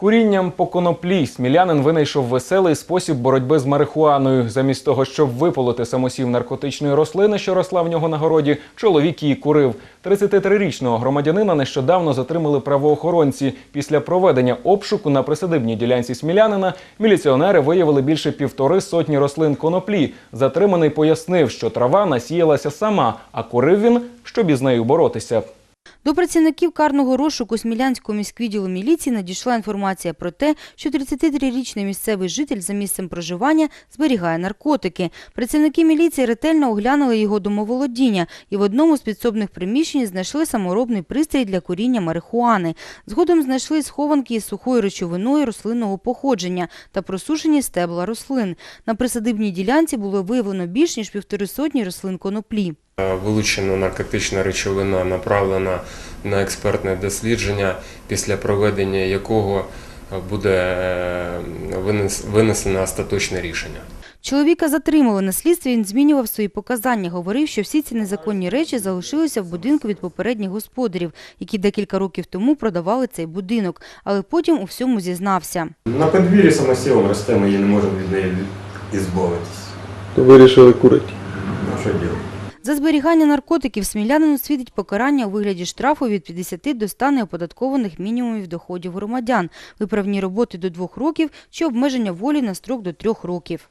Курінням по коноплі смілянин винайшов веселий спосіб боротьби з марихуаною. Замість того, щоб виполоти самосів наркотичної рослини, що росла в нього на городі, чоловік її курив. 33-річного громадянина нещодавно затримали правоохоронці. Після проведення обшуку на присадибній ділянці смілянина міліціонери виявили більше півтори сотні рослин коноплі. Затриманий пояснив, що трава насіялася сама, а курив він, щоб із нею боротися. До працівників карного розшуку Смілянського міськвідділу міліції надійшла інформація про те, що 33-річний місцевий житель за місцем проживання зберігає наркотики. Працівники міліції ретельно оглянули його домоволодіння і в одному з підсобних приміщень знайшли саморобний пристрій для куріння марихуани. Згодом знайшли схованки із сухою речовиною рослинного походження та просушені стебла рослин. На присадибній ділянці було виявлено більш ніж півтори сотні рослин коноплі. Вилучена наркотична речовина направлена на експертне дослідження, після проведення якого буде е, винес- винесено остаточне рішення. Чоловіка затримали на слідстві. Він змінював свої показання. Говорив, що всі ці незаконні речі залишилися в будинку від попередніх господарів, які декілька років тому продавали цей будинок, але потім у всьому зізнався. На подвір'ї самосілом росте, ми її не можемо від неї ізбавитись. То вирішили курити. Ну що робити? За зберігання наркотиків смілянину світить покарання у вигляді штрафу від 50 до 100 неоподаткованих мінімумів доходів громадян, виправні роботи до двох років чи обмеження волі на строк до трьох років.